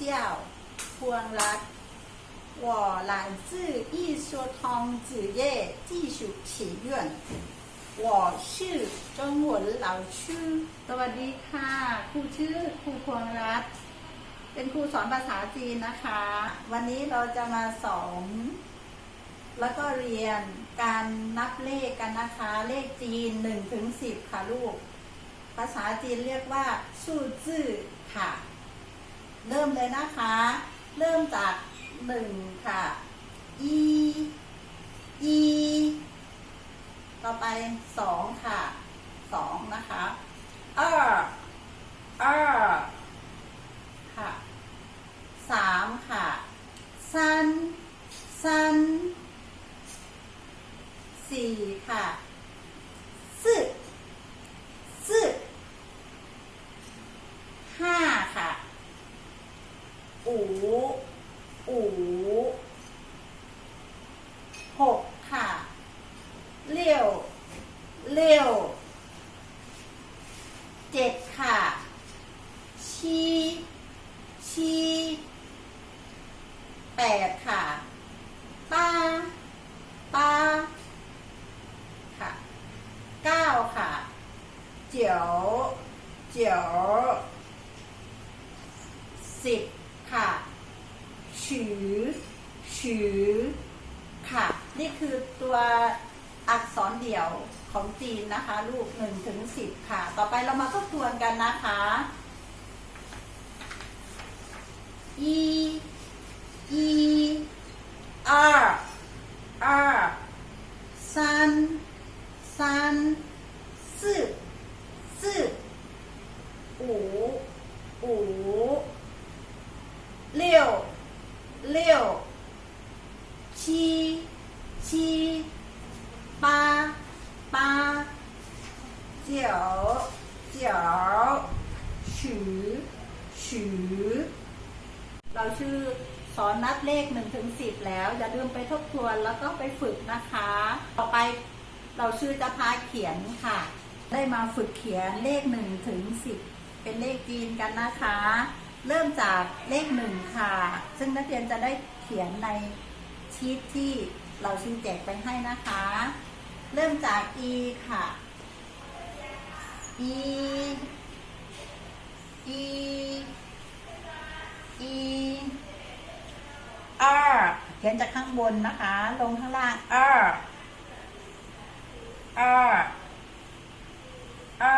叫พวงรัต我来自一说通子业技术企院我ชื่อจงหวนเหล่าชื่อ สวัสดีค่ะครูชื่อครูพวงรัต เป็นครูสอนภาษาจีนนะคะ วันนี้เราจะมาสอน แล้วก็เรียนการนับเลขกันนะคะ เลขจีน1ถึง10 ค่ะลูก ภาษาจีนเรียกว่าสู้จื้อค่ะ เริ่มเลยนะคะ เริ่มจากหนึ่งค่ะอีอีต่อไปสองค่ะสองนะคะเออเออค่ะสามค่ะสั้นสั้นสี่ค่ะ อูอูหกค่ะเลี้ยวเลี้ยวเจ็ดค่ะชี้ชี้แปดค่ะป้าป้าค่ะเก้าค่ะเจียวเจียวสิบค่ะ ฉือฉือค่ะ นี่คือตัวอักษรเดี่ยวของจีนนะคะ ลูกหนึ่งถึงสิบค่ะ ต่อไปเรามาทบทวนกันนะคะอี 七八八九九十十 เราชื่อสอนนับเลข1ถึง10 แล้ว อย่าลืมไปทบทวนแล้วก็ไปฝึกนะคะ ต่อไปเราชื่อจะพาเขียนค่ะ ได้มาฝึกเขียนเลข1ถึง10 เป็นเลขจีนกันนะคะ เริ่มจากเลข1ค่ะ ซึ่งนักเรียนจะได้เขียนในชีทที่ เราชื่อแจกไปให้นะคะ เริ่มจาก e ค่ะ e e e r เขียนจากข้างบนนะคะ ลงข้างล่าง r r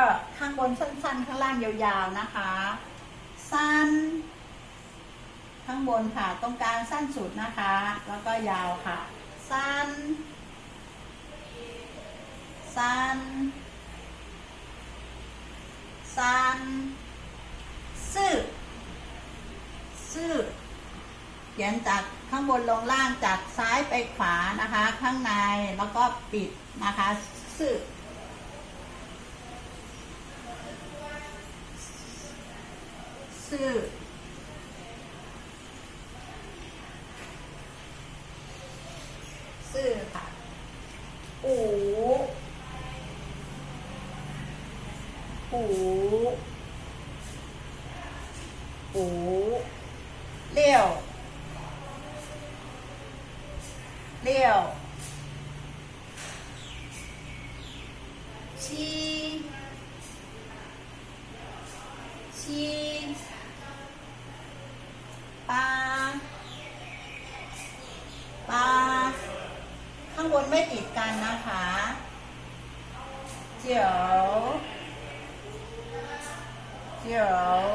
r ข้างบนสั้นๆ ข้างล่างยาวๆนะคะ สั้น ข้างบนค่ะ ตรงกลางสั้นสุดนะคะ แล้วก็ยาวค่ะ สั้นสั้นสั้นซื่อซื่อเขียนจากข้างบนลงล่างจากซ้ายไปขวานะคะ ข้างในแล้วก็ปิดนะคะซื่อซื่อ ซื่อค่ะ อูอูอูเลี้ยวเลี้ยวชีชีปาปาข้างบน ไม่ติดกันนะคะ เจียวเจียว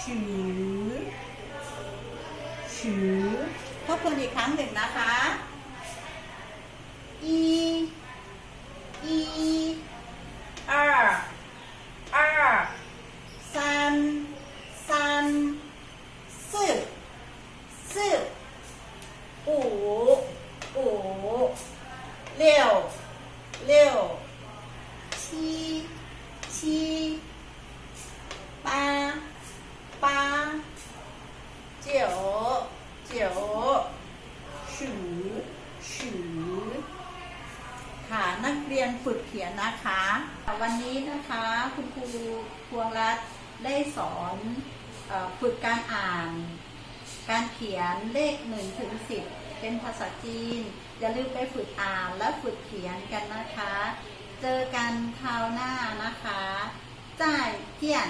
ฉือฉือทบทวนอีกครั้งหนึ่งนะคะอีอีอาอาซันซันซื่อซื่ออูอู เลี้ยวเลี้ยวชี้ชี้八八九九十十ค่ะนักเรียนฝึกเขียนนะคะ วันนี้นะคะ คุณครูพวงรัตน์ได้สอน เอ่อฝึกการอ่าน การเขียนเลข1ถึง10 เป็นภาษาจีน อย่าลืมไปฝึกอ่านและฝึกเขียนกันนะคะ เจอกันคราวหน้านะคะจ่ายเจียน